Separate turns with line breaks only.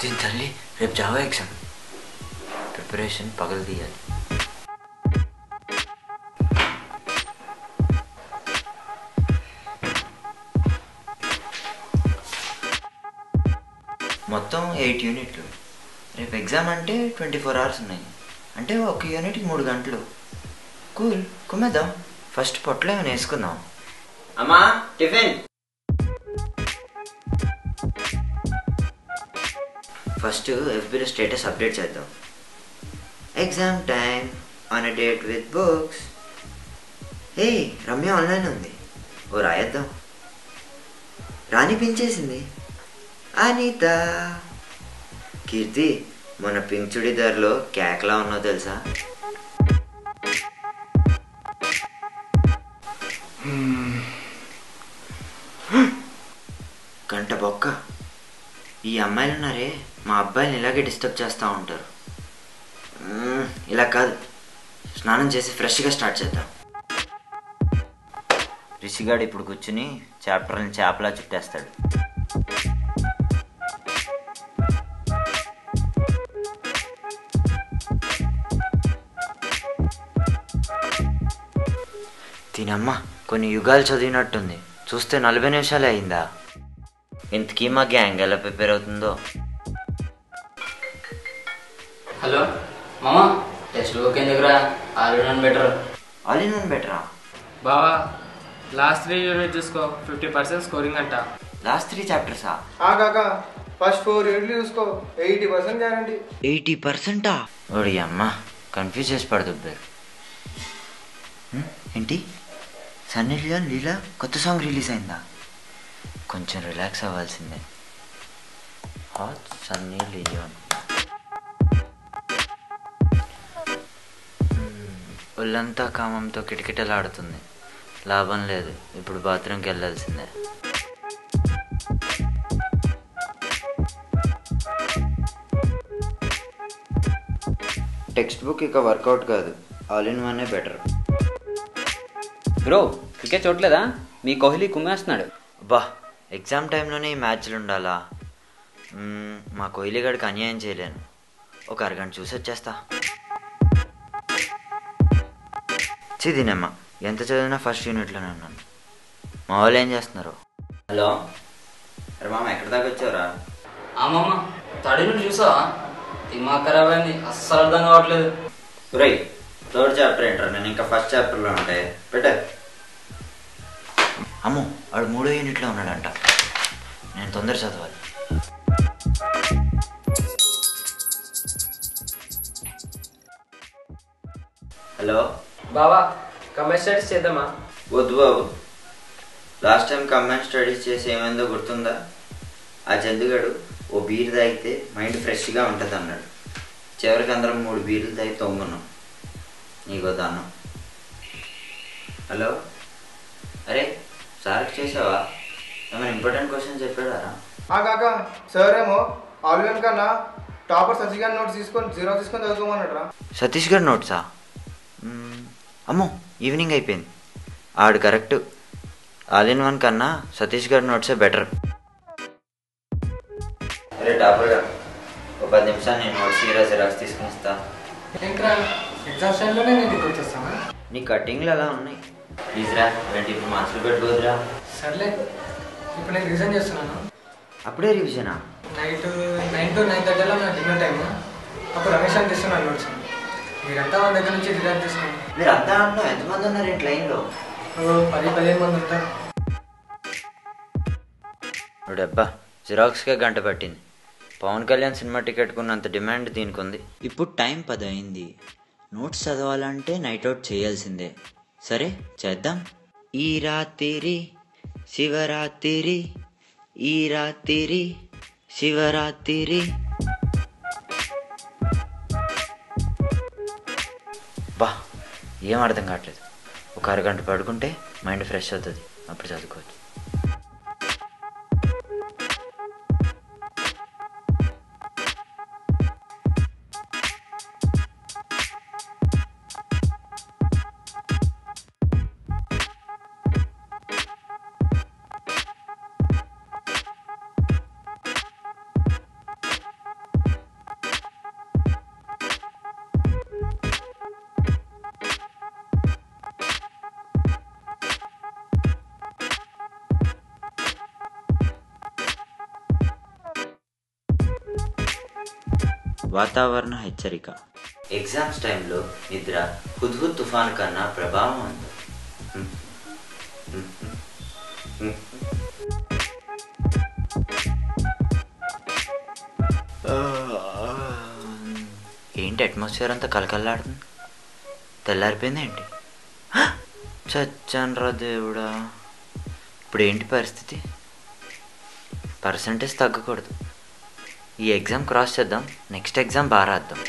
దీని తల్లి రేపు జావా ఎగ్జామ్ ప్రిపరేషన్ పగలు తీయాలి మొత్తం ఎయిట్ యూనిట్లు రేపు ఎగ్జామ్ అంటే ట్వంటీ ఫోర్ అవర్స్ ఉన్నాయి. అంటే ఒక యూనిట్కి మూడు గంటలు. కూల్ కుమ్మేద్దాం. ఫస్ట్ పొట్టలో ఏమైనా వేసుకుందాం. అమ్మా టిఫిన్. ఫస్ట్ ఎఫ్బీలో స్టేటస్ అప్డేట్ చేద్దాం. Exam time on a date with books A Ramya online ఉంది. ఓ రాయొద్దాం. రానిపించేసింది అనిత. కీర్తి. మన పింక్ చుడిదార్లో కేకలా ఉన్నావు తెలుసా? గంట బొక్క. ఈ అమ్మాయిలు ఉన్నారే మా అబ్బాయిని ఇలాగే డిస్టర్బ్ చేస్తూ ఉంటారు. ఇలా కాదు. స్నానం చేసి ఫ్రెష్గా స్టార్ట్ చేద్దాం. రిషిగాడు ఇప్పుడు కూర్చుని చాప్టర్ని చేపలా చుట్టేస్తాడు. దీనమ్మ కొన్ని యుగాలు చదివినట్టుంది. చూస్తే నలభై నిమిషాలే అయిందా? ఇంతకీ మా గ్యాంగ్ ఎలా ప్రిపేర్ అవుతుందో?
హలో మామా టెక్స్ట్ బుక్ ఎందుకురా ఆల్రెడీ బెటర్
ఆల్ ఇన్ బెటరా
బావా లాస్ట్ త్రీ యూనిట్ చూసుకో ఫిఫ్టీ పర్సెంట్ స్కోరింగ్ అంట.
లాస్ట్ త్రీ చాప్టర్సా
ఆ? కాక ఫస్ట్ ఫోర్ యూనిట్లు చూసుకో ఎయిటీ పర్సెంట్ గ్యారంటీ.
ఎయిటీ పర్సెంటా? ఓడి అమ్మ కన్ఫ్యూజ్ చేసి పడుతుబ్బారు ఏంటి? సన్నీ లియోన్ లీలా కొత్త సాంగ్ రిలీజ్ అయిందా? కొంచెం రిలాక్స్ అవ్వాల్సిందే. హాట్ సన్నీ లియోన్ ఒళ్ళంతా కామంతో కిటకిటలాడుతుంది. లాభం లేదు ఇప్పుడు బాత్రూమ్కి వెళ్ళాల్సిందే. టెక్స్ట్ బుక్ ఇక వర్కౌట్ కాదు all in one better
bro cricket చూడలేదా? మీ కోహ్లీ కుమ్మేస్తున్నాడు.
అబ్బా ఎగ్జామ్ టైంలోనే ఈ మ్యాచ్లు ఉండాలా? మ్మ్, మా కోహ్లీ గడికి అన్యాయం చేయలేను. ఒక అరగంట చూసి వచ్చేస్తా. చిదినమ్మ ఎంత చదివినా ఫస్ట్ యూనిట్లోనే ఉన్నాను. మా వాళ్ళు ఏం చేస్తున్నారు? హలో. అరే మామ ఎక్కడి దాకా వచ్చావురా?
అమ్మమ్మ థర్డ్ యూనిట్ చూసావా? దిమాగ్ ఖరాబ్ అయింది అస్సలు అర్థం కావట్లేదు.
రై థర్డ్ చాప్టర్ ఏంట్రా? నేను ఇంకా ఫస్ట్ చాప్టర్లో ఉంటాయి పెట్టే. అమ్మో వాడు మూడో యూనిట్లో ఉన్నాడంట. నేను తొందర చదవాలి. హలో?
బావా కమెంట్ స్టడీస్ చేద్దామా?
వద్దు బాబు. లాస్ట్ టైం కంబైన్ స్టడీస్ చేసి ఏమైందో గుర్తుందా? ఆ చందుగాడు ఓ బీర్ తాగితే మైండ్ ఫ్రెష్గా ఉంటుంది అన్నాడు. చివరికి అందరం మూడు బీర్లు తాగి తొంగున్నాం. నీకో దానం హలో? అరే సార్కి చేసావా? ఏమైనా ఇంపార్టెంట్ క్వశ్చన్ చెప్పాడారా
ఆ కాక సార్ ఏమో ఆల్వెన్ కన్నా టాపర్ సచిగారి నోట్స్ తీసుకొని జీరో తీసుకొని చదువుకోమన్నట్రా
సతీష్ గారి నోట్సా మ్మ్, అమ్మో ఈవినింగ్ అయిపోయింది. ఆడు కరెక్ట్ ఆల్ ఇన్ వన్ కన్నా సతీష్ గారి నోట్సే బెటర్ అరే టాపర్గా ఒక పది నిమిషాలు నేను నోట్స్ హీరో జిరాక్స్ తీసుకుని
ఎగ్జామ్స్ టైంలోనే నేను ఇంటికి వచ్చేస్తాను?
నీ కటింగ్లు అలా ఉన్నాయి? ప్లీజ్ రా ఏంటి ఇప్పుడు మార్క్స్లు పెట్టుకోదురా.
సర్లే ఇప్పుడు నేను రిజైన్ చేస్తున్నాను.
అప్పుడే రివిజనా
నైట్ నైన్ టు నైన్ థర్టీలో నా డిన్నర్ టైం అప్పుడు రమేష్ అని తీస్తున్నాను నోట్స్ మీరంతా వాళ్ళ దగ్గర నుంచి రిజైన్ తీసుకోండి
మీరు అంతా అంటున్నా ఎంతమంది ఉన్నారు ఏంటి లైన్లో?
ఓ పది పదిహేను మంది ఉంటారు.
డబ్బా జిరాక్స్కే గంట పట్టింది. పవన్ కళ్యాణ్ సినిమా టికెట్ కొన్నంత డిమాండ్ దీనికి ఉంది ఇప్పుడు టైం పది అయింది నోట్స్ చదవాలంటే నైట్ అవుట్ చేయాల్సిందే. సరే చేద్దాం. ఈ రాత్రి శివరాత్రి ఈ రాత్రి శివరాత్రి. బా ఏం అర్థం కావట్లేదు. ఒక అరగంట పడుకుంటే మైండ్ ఫ్రెష్ అవుతుంది. అప్పుడు చదువుకోవచ్చు. వాతావరణ హెచ్చరిక. ఎగ్జామ్స్ టైంలో నిద్ర హుద్హుద్ తుఫాన్ కన్నా ప్రభావం ఉంది. ఏంటి అట్మాస్ఫియర్ అంతా కలకల్లాడుతుంది తెల్లారిపోయింది ఏంటి? చచ్చాన్రా దేవుడా! ఇప్పుడు ఏంటి పరిస్థితి? పర్సంటేజ్ తగ్గకూడదు. ఈ ఎగ్జామ్ క్రాస్ చేద్దాం నెక్స్ట్ ఎగ్జామ్ బాగా రాద్దాం.